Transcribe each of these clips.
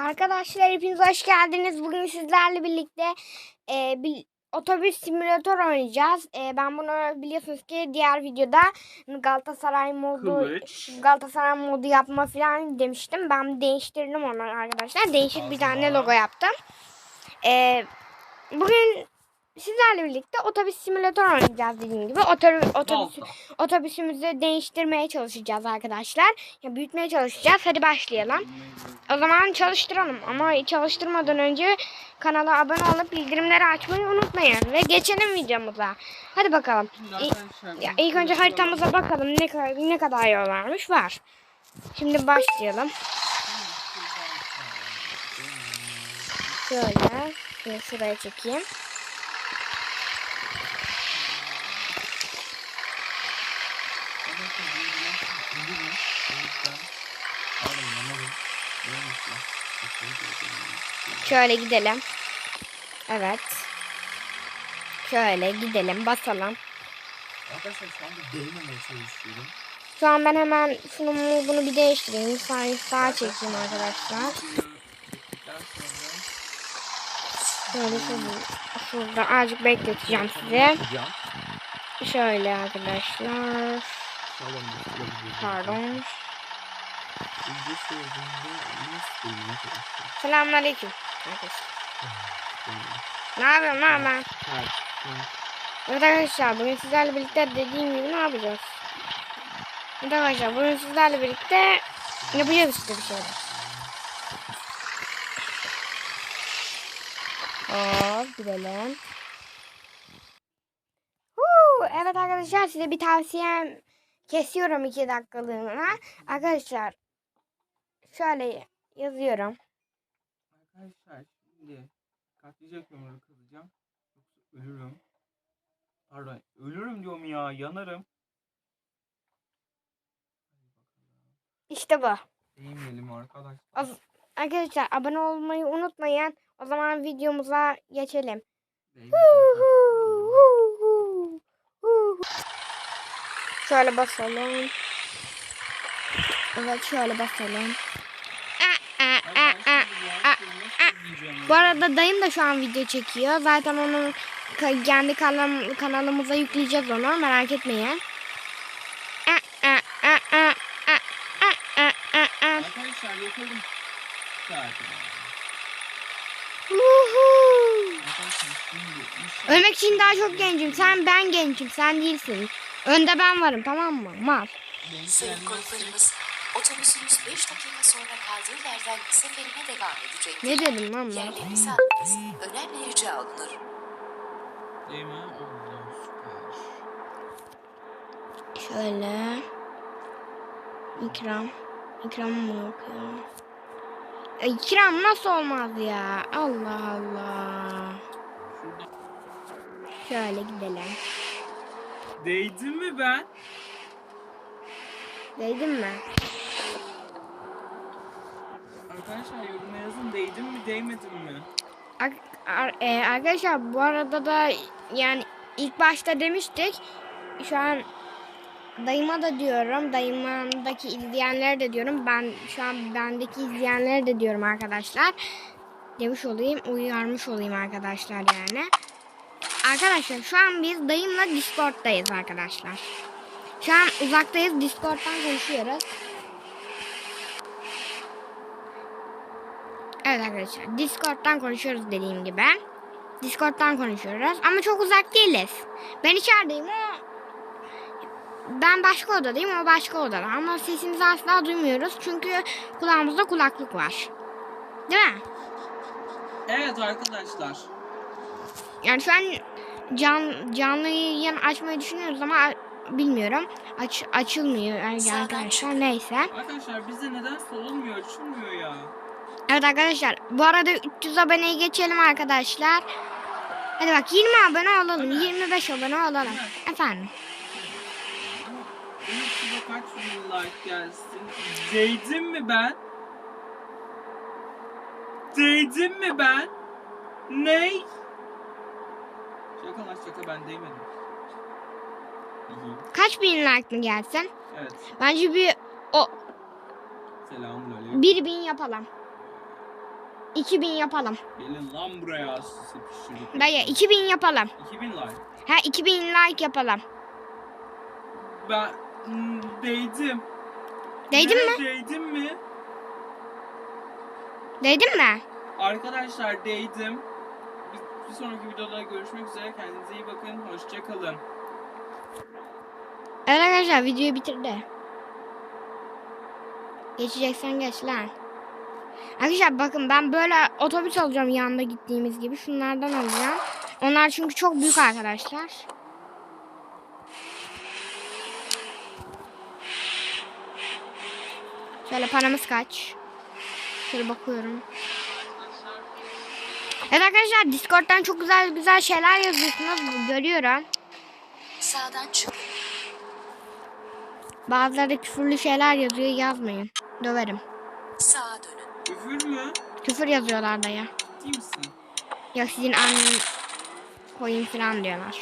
Arkadaşlar hepiniz hoş geldiniz. Bugün sizlerle birlikte e, bir otobüs simülatör oynayacağız. E, ben bunu biliyorsunuz ki diğer videoda Galatasaray modu Kılıç. Galatasaray modu yapma falan demiştim. Ben değiştirdim onu arkadaşlar. Değişik bir tane logo yaptım. E, bugün sizlerle birlikte otobüs simülatör oynayacağız dediğim gibi. Otobüs, otobüs, otobüsümüzü değiştirmeye çalışacağız arkadaşlar. Ya büyütmeye çalışacağız. Hadi başlayalım. O zaman çalıştıralım ama çalıştırmadan önce kanala abone olup bildirimleri açmayı unutmayın ve geçelim videomuza. Hadi bakalım. Şimdi İ- Ya ilk önce haritamıza bakalım ne kadar ne kadar yol varmış var. Şimdi başlayalım. Şöyle, şunu şuraya çekeyim. Şöyle gidelim. Evet. Şöyle gidelim, basalım. Arkadaşlar şu anda değmemeye çalışıyorum. Şu an ben hemen şunu bunu bir değiştireyim. Sağ, sağa çekeyim arkadaşlar. Şöyle. Şurada azıcık bekleteceğim sizi. Şöyle arkadaşlar. Bir şey. Pardon. Selamünaleyküm. Arkadaşlar. Ne yapıyorsun lan ben? Evet arkadaşlar bugün sizlerle birlikte dediğim gibi ne yapacağız? Evet arkadaşlar bugün sizlerle birlikte yapacağız işte bir şeyler. Hop gidelim. Huu, evet arkadaşlar size bir tavsiyem kesiyorum iki dakikalığına. Arkadaşlar şöyle yazıyorum. Arkadaşlar şimdi katlayacak yumruğu kıracağım. Yoksa ölürüm. Pardon ölürüm diyorum ya yanarım. İşte bu. Değmeyelim arkadaşlar. Az- Arkadaşlar abone olmayı unutmayın. O zaman videomuza geçelim. Şöyle basalım. Evet şöyle basalım. Bu arada dayım da şu an video çekiyor. Zaten onun ka- kendi kanal kanalımıza yükleyeceğiz onu. Merak etmeyin. Arkadaşlar inşallah- Ölmek için daha çok gencim. Sen ben gencim. Sen değilsin. Önde ben varım tamam mı? Mal. Sayın konuklarımız, otobüsümüz 5 dakika sonra kaldığı yerden seferine devam edecek. Ne dedim lan ben? Yerlerinizi alınız. Önemli rica olunur. Değil mi? Allah süper. Şöyle. İkram. İkram mı yok ya? Ya İkram nasıl olmaz ya? Allah Allah. Şöyle gidelim. Değdim mi ben? Değdin mi? Arkadaşlar yoruma yazın değdim mi değmedim mi? Ar- ar- e, arkadaşlar bu arada da yani ilk başta demiştik. Şu an dayıma da diyorum. Dayımdaki izleyenlere de diyorum. Ben şu an bendeki izleyenlere de diyorum arkadaşlar. Demiş olayım. Uyarmış olayım arkadaşlar yani. Arkadaşlar şu an biz dayımla Discord'dayız arkadaşlar. Şu an uzaktayız. Discord'dan konuşuyoruz. Evet arkadaşlar Discord'dan konuşuyoruz dediğim gibi. Discord'dan konuşuyoruz ama çok uzak değiliz. Ben içerideyim o ben başka odadayım o başka odada ama sesimizi asla duymuyoruz çünkü kulağımızda kulaklık var. Değil mi? Evet arkadaşlar. Yani şu an can, canlı yayın açmayı düşünüyoruz ama bilmiyorum. Aç, açılmıyor yani arkadaşlar neyse. Arkadaşlar bizde nedense olmuyor açılmıyor ya. Evet arkadaşlar bu arada 300 aboneyi geçelim arkadaşlar. Hadi bak 20 abone olalım. 25 abone olalım. Efendim. Kaç like gelsin? Değdim mi ben? Değdim mi ben? Ney? Şaka lan şaka ben değmedim. Kaç bin like mı gelsin? Evet. Bence bir o Selamünaleyküm. bir bin yapalım. 2000 yapalım. Gelin lan buraya sıkıştırdık. Dayı 2000 yapalım. 2000 like. Ha 2000 like yapalım. Ben hmm, değdim. Değdin Ne, mi? Değdim mi? Değdin mi? Arkadaşlar değdim. Bir, bir sonraki videoda görüşmek üzere. Kendinize iyi bakın. Hoşçakalın. Evet arkadaşlar videoyu bitirdi. Geçeceksen geç lan. Arkadaşlar bakın ben böyle otobüs alacağım yanında gittiğimiz gibi. Şunlardan alacağım. Onlar çünkü çok büyük arkadaşlar. Şöyle paramız kaç? Şöyle bakıyorum. Evet arkadaşlar Discord'dan çok güzel güzel şeyler yazıyorsunuz. Görüyorum. Sağdan çıkın. Bazıları küfürlü şeyler yazıyor yazmayın. Döverim. Küfür mü? Küfür yazıyorlar da ya. Ciddi misin? Ya sizin annen koyun falan diyorlar.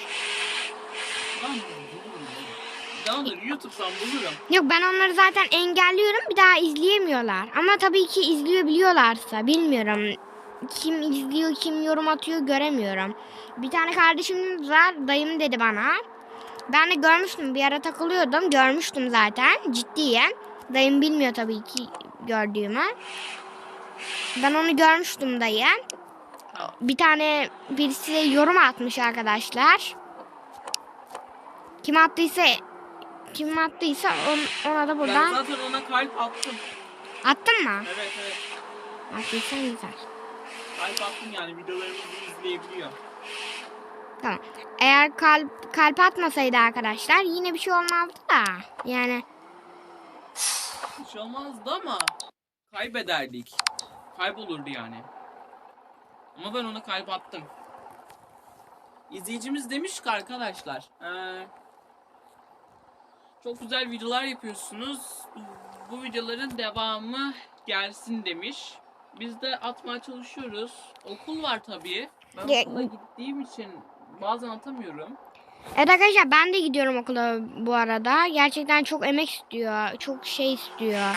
Lan. Ben onları YouTube'dan bulurum. Yok ben onları zaten engelliyorum bir daha izleyemiyorlar. Ama tabii ki izleyebiliyorlarsa bilmiyorum. Kim izliyor kim yorum atıyor göremiyorum. Bir tane kardeşim var dayım dedi bana. Ben de görmüştüm bir ara takılıyordum görmüştüm zaten ciddiyim. Dayım bilmiyor tabii ki gördüğümü. Ben onu görmüştüm dayı. Bir tane birisi yorum atmış arkadaşlar. Kim attıysa kim attıysa on, ona da Ben buradan zaten ona kalp attım. attın mı? Evet evet. Attıysan güzel. Kalp attım yani videolarımızı izleyebiliyor. Tamam. Eğer kalp kalp atmasaydı arkadaşlar yine bir şey olmazdı da. Yani Hiç olmazdı ama kaybederdik. Kaybolurdu yani. Ama ben ona kalp attım. İzleyicimiz demiş ki arkadaşlar. eee, çok güzel videolar yapıyorsunuz. Bu videoların devamı gelsin demiş. Biz de atmaya çalışıyoruz. Okul var tabii. Ben Ya- okula gittiğim için bazen atamıyorum. Evet arkadaşlar ben de gidiyorum okula bu arada. Gerçekten çok emek istiyor. Çok şey istiyor.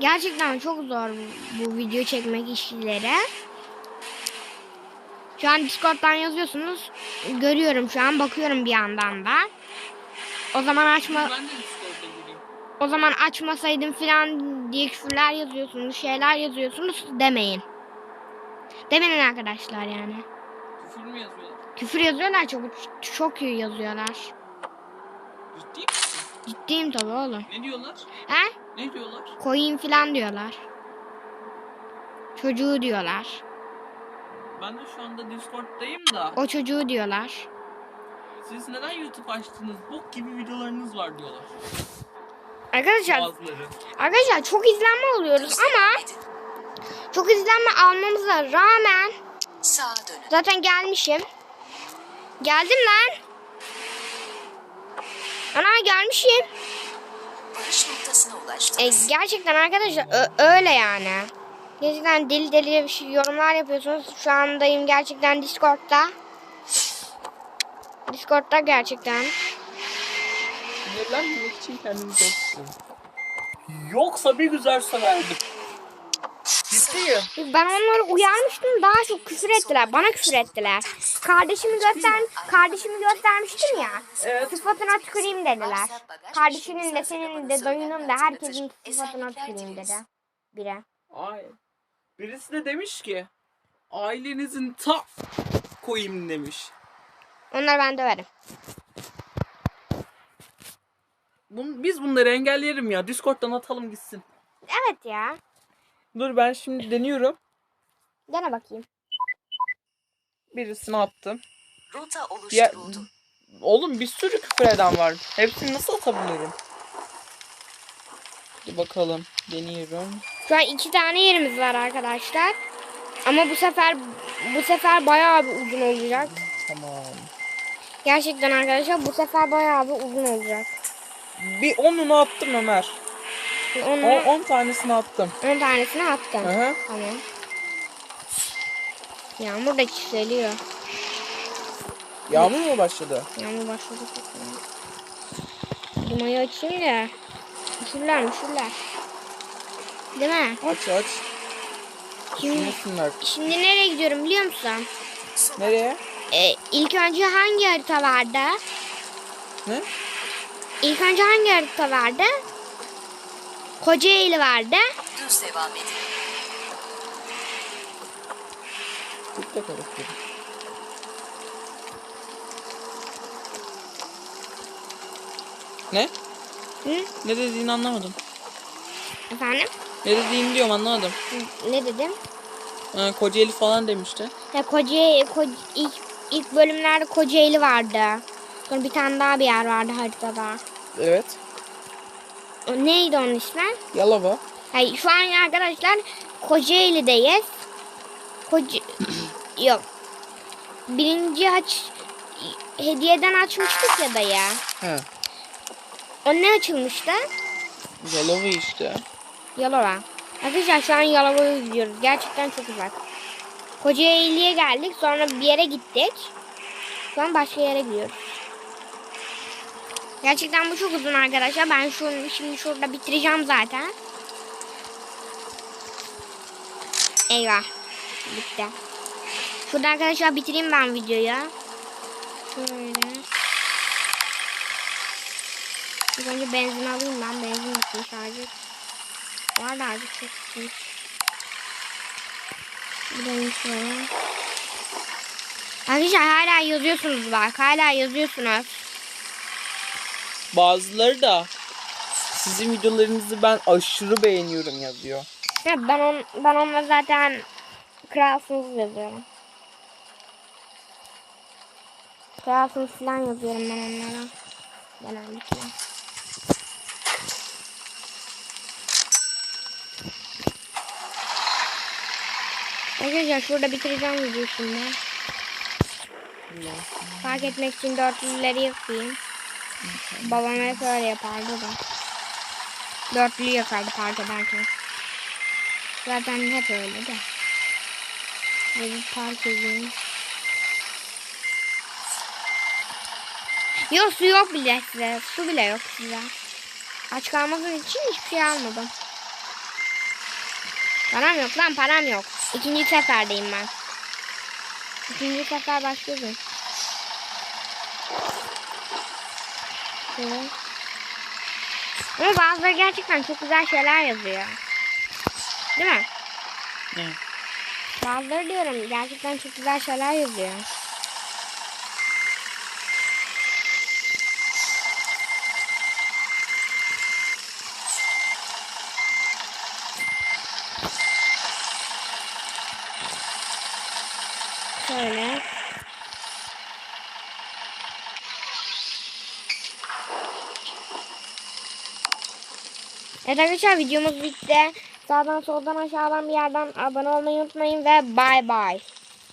Gerçekten çok zor bu, bu video çekmek işleri. Şu an Discord'dan yazıyorsunuz. Görüyorum şu an. Bakıyorum bir yandan da. O zaman açma o zaman açmasaydım falan diye küfürler yazıyorsunuz, şeyler yazıyorsunuz demeyin. Demeyin arkadaşlar yani. Küfür mü yazıyorlar? Küfür yazıyorlar çok çok iyi yazıyorlar. Ciddi misin? Ciddiyim tabii oğlum. Ne diyorlar? He? Ne diyorlar? Koyun falan diyorlar. Çocuğu diyorlar. Ben de şu anda Discord'dayım da. O çocuğu diyorlar. Siz neden YouTube açtınız? Bok gibi videolarınız var diyorlar. Arkadaşlar, Bazıları. arkadaşlar çok izlenme alıyoruz ama çok izlenme almamıza rağmen Sağa dönün. zaten gelmişim. Geldim lan. Ana gelmişim. Varış noktasına E, ulaştınız. gerçekten arkadaşlar ö- öyle yani. Gerçekten deli deli bir şey yorumlar yapıyorsunuz. Şu andayım gerçekten Discord'da. Discord'da gerçekten. Sinirlenmemek için kendimi tutuyorum. Yoksa bir güzel söverdim. Ciddiyim. Ben onları uyarmıştım daha çok küfür ettiler. Bana küfür ettiler. Kardeşimi göster kardeşimi göstermiştim ya. Evet. Sıfatına tüküreyim dediler. Kardeşinin de senin de dayının da herkesin sıfatına tüküreyim dedi. Biri. Ay. Birisi de demiş ki ailenizin ta koyayım demiş. Onları ben döverim. Bun, biz bunları engelleyelim ya. Discord'dan atalım gitsin. Evet ya. Dur ben şimdi deniyorum. Dene bakayım. Birisini attım. Rota Ya, oluşturuldu. oğlum bir sürü küfür eden var. Hepsini nasıl atabilirim? Dur bakalım. Deniyorum. Şu an iki tane yerimiz var arkadaşlar. Ama bu sefer bu sefer bayağı bir uzun olacak. Tamam. Gerçekten arkadaşlar bu sefer bayağı bir uzun olacak. Bir onunu attım Ömer. Onu 10 tanesini attım. 10 tanesini attım. Hı hı. Tamam. Yağmur da çiseliyor. Yağmur mu başladı? Yağmur başladı. Dumayı açayım da. Üşürler üşürler. Değil mi? Aç aç. Şimdi, şimdi nereye gidiyorum biliyor musun? Nereye? Ee, ilk önce hangi harita vardı? Ne? İlk önce hangi harita vardı? Kocaeli vardı. Düz devam edin. Da karıştırdım. Ne? Hı? Ne dediğini anlamadım. Efendim? Ne dediğini diyorum anlamadım. Ne dedim? Ee, Kocaeli falan demişti. Ya Kocaeli, Ko- ilk, ilk bölümlerde Kocaeli vardı. Sonra bir tane daha bir yer vardı haritada. Evet. O neydi onun ismi? Yalova. Hayır, şu an arkadaşlar Kocaeli'deyiz. Koca... Yok. Birinci aç... Hediyeden açmıştık ya dayı. He. O ne açılmıştı? Yalova işte. Yalova. Arkadaşlar şu an Yalova'ya gidiyoruz. Gerçekten çok uzak. Kocaeli'ye geldik. Sonra bir yere gittik. Şu an başka yere gidiyoruz. Gerçekten bu çok uzun arkadaşlar. Ben şunu şimdi şurada bitireceğim zaten. Eyvah. Bitti. Şurada arkadaşlar bitireyim ben videoyu. Şöyle. İlk önce benzin alayım ben. Benzin bitmiş artık. Var da artık çok bitmiş. Burayı şöyle. Arkadaşlar hala yazıyorsunuz bak. Hala yazıyorsunuz. Bazıları da sizin videolarınızı ben aşırı beğeniyorum yazıyor. Ya ben on, ben onunla zaten kralsınız yazıyorum. Kralsınız falan yazıyorum ben onlara. Genellikle. Arkadaşlar şurada bitireceğim videoyu şimdi. Fark etmek için dörtlüleri yapayım. Babam hep öyle yapardı da. Dörtlü yakardı fark ederken. Zaten hep öyle de. Böyle park edeyim. Yok su yok bile size. Su bile yok size. Aç kalmadığım için hiçbir şey almadım. Param yok lan param yok. İkinci seferdeyim ben. İkinci sefer başlıyordum. Şöyle. Ama bazıları gerçekten çok güzel şeyler yazıyor. Değil mi? Ne? Bazıları diyorum gerçekten çok güzel şeyler yazıyor. Şöyle. Evet arkadaşlar videomuz bitti. Sağdan soldan aşağıdan bir yerden abone olmayı unutmayın ve bye bye.